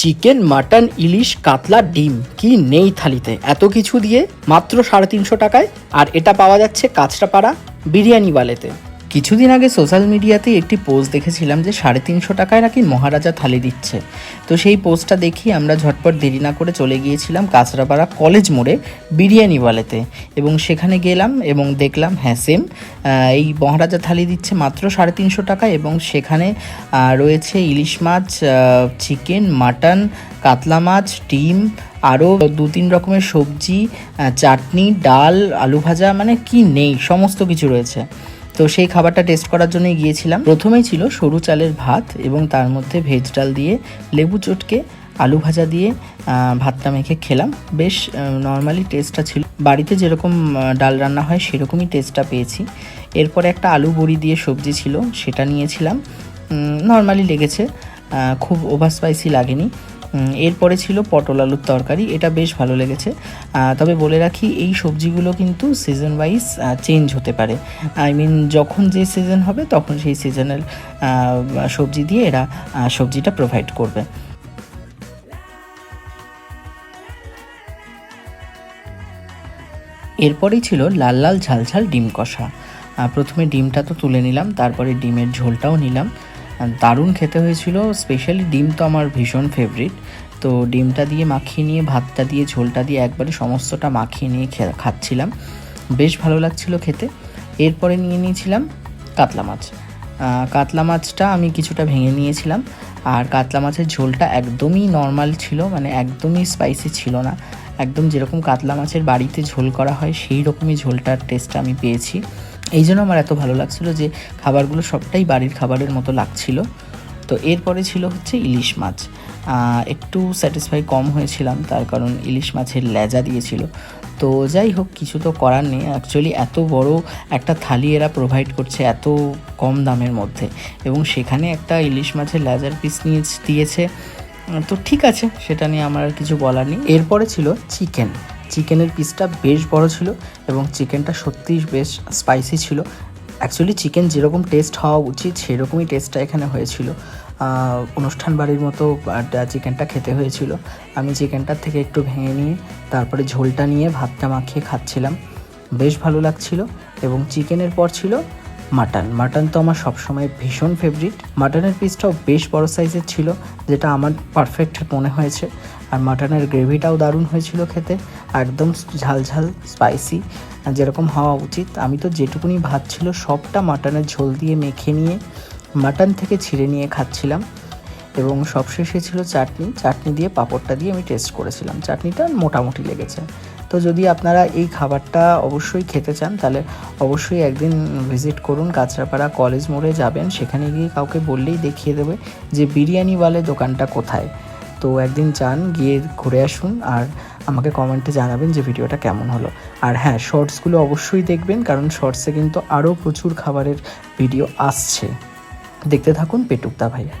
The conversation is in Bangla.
চিকেন, মাটন, ইলিশ, কাতলা, ডিম, কি নেই থালিতে? এত কিছু দিয়ে মাত্র সাড়ে তিনশো টাকায়, আর এটা পাওয়া যাচ্ছে কাঁচরাপাড়া বিরিয়ানি বালেতে। কিছুদিন আগে সোশ্যাল মিডিয়াতে একটি পোস্ট দেখেছিলাম যে সাড়ে তিনশো টাকায় নাকি মহারাজা থালি দিচ্ছে। তো সেই পোস্টটা দেখি আমরা ঝটপট দেরি না করে চলে গিয়েছিলাম কাঁচরাপাড়া কলেজ মোড়ে বিরিয়ানি বালেতে এবং সেখানে গেলাম এবং দেখলাম হ্যাঁ সেম এই মহারাজা থালি দিচ্ছে মাত্র সাড়ে তিনশো টাকা এবং সেখানে রয়েছে ইলিশ মাছ চিকেন মাটন কাতলা মাছ, ডিম, আরও দু তিন রকমের সবজি চাটনি, ডাল, আলু ভাজা মানে কি নেই, সমস্ত কিছু রয়েছে। তো সেই খাবারটা টেস্ট করার জন্যই গিয়েছিলাম। প্রথমেই ছিল সরু চালের ভাত এবং তার মধ্যে ভেজ ডাল দিয়ে, লেবু চটকে, আলু ভাজা দিয়ে ভাতটা মেখে খেলাম। বেশ নর্মালি টেস্টটা ছিল। বাড়িতে যেরকম ডাল রান্না হয় সেরকমই টেস্টটা পেয়েছি। এরপরে একটা আলু বড়ি দিয়ে সবজি ছিল, সেটা নিয়েছিলাম। নর্মালি লেগেছে। খুব ওভার স্পাইসি লাগেনি। এরপরে ছিল পটল আলুর তরকারি, এটা বেশ ভালো লেগেছে। তবে বলে রাখি, এই সবজিগুলো কিন্তু সিজন ওয়াইজ চেঞ্জ হতে পারে। আই মিন যখন যে সিজন হবে, তখন সেই সিজনাল সবজি দিয়ে এরা সবজিটা প্রোভাইড করবে। এরপরেই ছিল লাল লাল ঝাল ঝাল ডিম কষা। প্রথমে ডিমটা তো তুলে নিলাম, তারপরে ডিমের ঝোলটাও নিলাম। দারুণ খেতে হয়েছিল স্পেশালি ডিম তো আমার ভীষণ ফেভারিট তো ডিমটা দিয়ে মাখিয়ে নিয়ে, ভাতটা দিয়ে, ঝোলটা দিয়ে একবারে সমস্তটা মাখিয়ে নিয়ে খাচ্ছিলাম। বেশ ভালো লাগছিল খেতে। এরপরে নিয়ে নিয়েছিলাম কাতলা মাছ। কাতলা মাছটা আমি কিছুটা ভেঙে নিয়েছিলাম। আর কাতলা মাছের ঝোলটা একদমই নর্মাল ছিল মানে একদমই স্পাইসি ছিল না। একদম যেরকম কাতলা মাছের বাড়িতে ঝোল করা হয়, সেই রকমই ঝোলটার টেস্টটা আমি পেয়েছি। এই জন্য আমার এত ভালো লাগছিল যে খাবারগুলো সবটাই বাড়ির খাবারের মতো লাগছিল। তো এরপরে ছিল হচ্ছে ইলিশ মাছ। একটু স্যাটিসফাই কম হয়েছিলাম, তার কারণ ইলিশ মাছের লেজা দিয়েছিল। তো যাই হোক, কিছু তো করার নেই। অ্যাকচুয়ালি এত বড় একটা থালি এরা প্রোভাইড করছে এত কম দামের মধ্যে। এবং সেখানে একটা ইলিশ মাছের লেজার পিস নিয়ে দিয়েছে। তো ঠিক আছে, সেটা নিয়ে আমার আর কিছু বলার নেই। এরপরে ছিল চিকেন চিকেনের পিসটা বেশ বড় ছিল এবং চিকেনটা সত্যিই বেশ স্পাইসি ছিল। অ্যাকচুয়ালি চিকেন যেরকম টেস্ট হওয়া উচিত, সেরকমই টেস্টটা এখানে হয়েছিল। অনুষ্ঠান বাড়ির মতো চিকেনটা খেতে হয়েছিল। আমি চিকেনটার থেকে একটু ভেঙে নিয়ে, তারপরে ঝোলটা নিয়ে ভাতটা মাখিয়ে খাচ্ছিলাম। বেশ ভালো লাগছিল এবং চিকেনের পর ছিল মাটন মাটন তো আমার সবসময় ভীষণ ফেভারিট মাটনের পিসটাও বেশ বড় সাইজের ছিল, যেটা আমার পারফেক্ট মনে হয়েছে। আর মাটনের গ্রেভিটাও দারুণ হয়েছিল খেতে। একদম ঝাল ঝাল স্পাইসি যেরকম হওয়া উচিত। আমি তো যেটুকুনি ভাত ছিল, সবটা মাটনের ঝোল দিয়ে মেখে নিয়ে মাটন থেকে ছিঁড়ে নিয়ে খাচ্ছিলাম। এবং সবশেষে ছিল চাটনি। চাটনি দিয়ে পাঁপড়টা দিয়ে আমি টেস্ট করেছিলাম। চাটনিটা মোটামুটি লেগেছে। তো যদি আপনারা এই খাবারটা অবশ্যই খেতে চান, তাহলে অবশ্যই একদিন ভিজিট করুন কাঁচরাপাড়া কলেজ মোড়ে যাবেন। সেখানে গিয়ে কাউকে বললেই দেখিয়ে দেবে যে বিরিয়ানিওয়ালে দোকানটা কোথায়। তো একদিন যান গিয়ে ঘুরে আসুন আর আমাকে কমেন্টে জানাবেন যে ভিডিওটা কেমন হলো। আর হ্যাঁ শর্টসগুলো অবশ্যই দেখবেন, কারণ শর্টসে কিন্তু আরও প্রচুর খাবারের ভিডিও আসছে। দেখতে থাকুন পেটুকদা ভাইয়া।